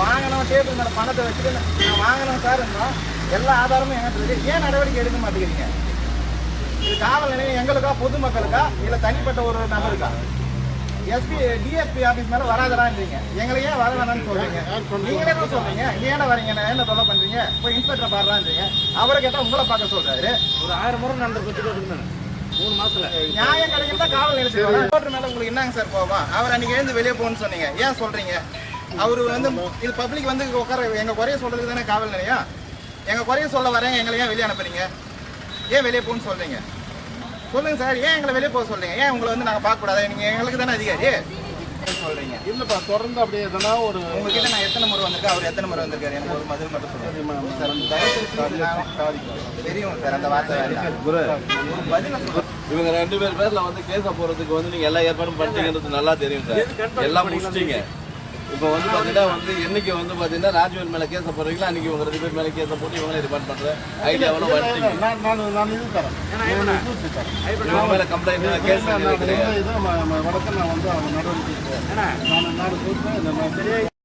வாங்கணும் டேபிள் மேல பணத்தை வச்சுட்டு நான் வாங்கணும் சார் இருந்தோம் எல்லா ஆதாரமும் எங்கிட்ட இருக்கு. ஏன் நடவடிக்கை எடுக்க மாட்டேங்கிறீங்க? இது காவல் நிலையம் எங்களுக்கா பொதுமக்களுக்கா இல்ல தனிப்பட்ட ஒரு நபருக்கா? எஸ்பி டிஎஸ்பி ஆபீஸ் மேல வராதடான்றீங்க எங்களை ஏன் வர வேணாம்னு சொல்றீங்க? நீங்களே தான் சொல்றீங்க. நீ என்ன வரீங்க? என்ன தொலை பண்றீங்க? போய் இன்ஸ்பெக்டர் பாடுறான்றீங்க. அவரை கேட்டா உங்களை பார்க்க சொல்றாரு. ஒரு ஆயிரம் முறை நடந்த தான் மூணு மாசத்துல. நியாயம் கிடைக்கிறதா காவல் நிலையத்தில் மேல உங்களுக்கு என்னங்க சார் கோவம் அவர் அன்னைக்கு எழுந்து வெளியே போகணும்னு சொன்னீங்க. ஏன் சொல்றீங்க? அவரு வந்து இது பப்ளிக் வந்து உட்கார எங்க குறைய சொல்றதுக்கு தானே காவல் நிலையம். எங்க குறைய சொல்ல வரேன் எங்களை ஏன் வெளியே அனுப்புறீங்க? ஏன் வெளியே போகணும்னு சொல்றீங்க? சொல்லுங்க சார் ஏன் எங்களை வெளியே போக சொல்றீங்க? ஏன் உங்களை வந்து நாங்க பார்க்க கூடாது நீங்க எங்களுக்கு தானே அதிகாரி? சொல்றீங்க. இல்லப்பா தொடர்ந்து அப்படியே எதனா ஒரு உங்ககிட்ட நான் எத்தனை முறை வந்திருக்கேன்? அவர் எத்தனை முறை வந்திருக்காரு? எனக்கு ஒரு பதில் மட்டும் சொல்லுங்க. தெரியும் சார் அந்த வார்த்தை. இவங்க ரெண்டு பேர் பேர்ல வந்து கேஸ போறதுக்கு வந்து நீங்க எல்லா ஏற்பாடும் பண்ணிட்டீங்கன்றது நல்லா தெரியும் சார். எல்லாம் முடிச்சிட்டீங்க. இப்போ வந்து பாத்தீங்கன்னா வந்து என்னைக்கு வந்து பாத்தீங்கன்னா ராஜ்வன் மேல கேஸ போறீங்களா அன்னைக்கு இவங்க ரெண்டு பேர் மேல கேஸ போட்டு இவங்களே ரிமாண்ட் பண்ற ஐடியாவோட வந்துட்டீங்க நான் நான் நான் இது தரேன். நான் இது தரேன். இவங்க மேல கம்ப்ளைண்ட் கேஸ் நான் இது ம- ம- வழக்க நான் வந்து அவங்க நடவடிக்கை. நான் நான் மாதிரி.